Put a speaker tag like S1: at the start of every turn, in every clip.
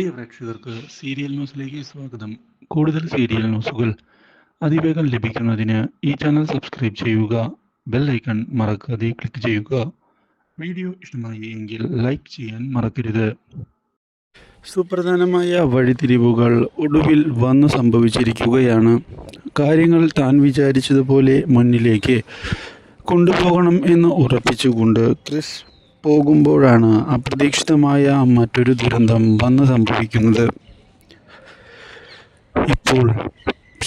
S1: പ്രിയ പ്രേക്ഷകർക്ക് സീരിയൽ ന്യൂസിലേക്ക് സ്വാഗതം. കൂടുതൽ സീരിയൽ ന്യൂസുകൾ അതിവേഗം ലഭിക്കുന്നതിന് ഈ ചാനൽ സബ്സ്ക്രൈബ് ചെയ്യുക ബെൽ ഐക്കൺ മറക്കാതെ ക്ലിക്ക് ചെയ്യുക. വീഡിയോ ഇഷ്ടമായി എങ്കിൽ ലൈക്ക് ചെയ്യാൻ മറക്കരുത്. സുപ്രധാനമായ വഴിതിരിവുകൾ ഒടുവിൽ വന്നു സംഭവിച്ചിരിക്കുകയാണ്. കാര്യങ്ങൾ താൻ വിചാരിച്ചതുപോലെ മുന്നിലേക്ക് കൊണ്ടുപോകണം എന്ന് ഉറപ്പിച്ചുകൊണ്ട് ക്രിസ് പോകുമ്പോഴാണ് അപ്രതീക്ഷിതമായ മറ്റൊരു ദുരന്തം വന്നു സംഭവിക്കുന്നത്. ഇപ്പോൾ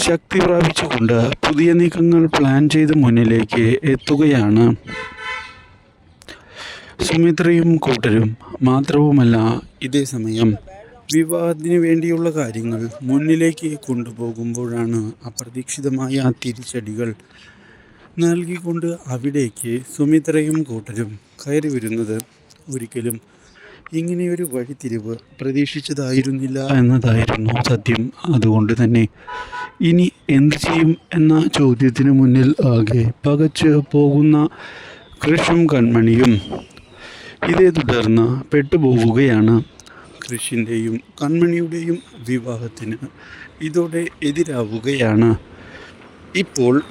S1: ശക്തി പ്രാപിച്ചുകൊണ്ട് പുതിയ നീക്കങ്ങൾ പ്ലാൻ ചെയ്ത് മുന്നിലേക്ക് എത്തുകയാണ്. സുമിത്രയും കൂട്ടരും മാത്രവുമല്ല ഇതേ സമയം വിവാഹത്തിന് വേണ്ടിയുള്ള കാര്യങ്ങൾ മുന്നിലേക്ക് കൊണ്ടുപോകുമ്പോഴാണ് അപ്രതീക്ഷിതമായ തിരിച്ചടികൾ നൽകിക്കൊണ്ട് അവിടേക്ക് സുമിത്രയും കൂട്ടരും കയറി വരുന്നത് ഒരിക്കലും ഇങ്ങനെയൊരു വഴിത്തിരിവ് പ്രതീക്ഷിച്ചതായിരുന്നില്ല എന്നതായിരുന്നു സത്യം. അതുകൊണ്ട് തന്നെ ഇനി എന്ത് ചെയ്യും എന്ന ചോദ്യത്തിന് മുന്നിൽ ആകെ പകച്ച് പോകുന്ന കൃഷും കൺമണിയും ഇതേ തുടർന്ന് പെട്ടുപോവുകയാണ്. കൃഷിന്റെയും കൺമണിയുടെയും വിവാഹത്തിന് ഇതോടെ എതിരാവുകയാണ്. ഇപ്പോൾ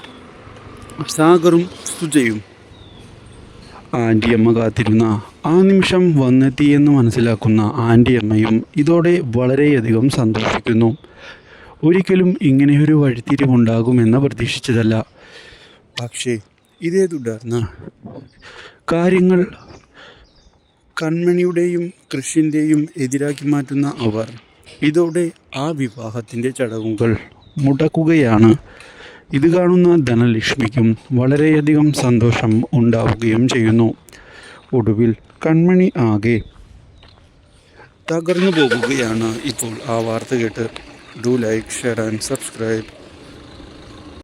S1: സാഗറും സുജയും. ആന്റിയമ്മ കാത്തിരുന്ന ആ നിമിഷം വന്നെത്തിയെന്ന് മനസ്സിലാക്കുന്ന ആന്റിയമ്മയും ഇതോടെ വളരെയധികം സന്തോഷിക്കുന്നു. ഒരിക്കലും ഇങ്ങനെയൊരു വഴിത്തിരിവുണ്ടാകുമെന്ന് പ്രതീക്ഷിച്ചതല്ല. പക്ഷേ ഇതേ തുടർന്ന് കാര്യങ്ങൾ കൺമണിയുടെയും കൃഷിന്റെയും എതിരാക്കി മാറ്റുന്ന അവർ ഇതോടെ ആ വിവാഹത്തിന്റെ ചടങ്ങുകൾ മുടക്കുകയാണ്. ഇത് കാണുന്ന ധനലക്ഷ്മിക്കും വളരെയധികം സന്തോഷം ഉണ്ടാവുകയും ചെയ്യുന്നു. ഒടുവിൽ കൺമണി ആകെ തകർന്നു പോകുകയാണ് ഇപ്പോൾ ആ വാർത്ത കേട്ട്. Do like share and subscribe.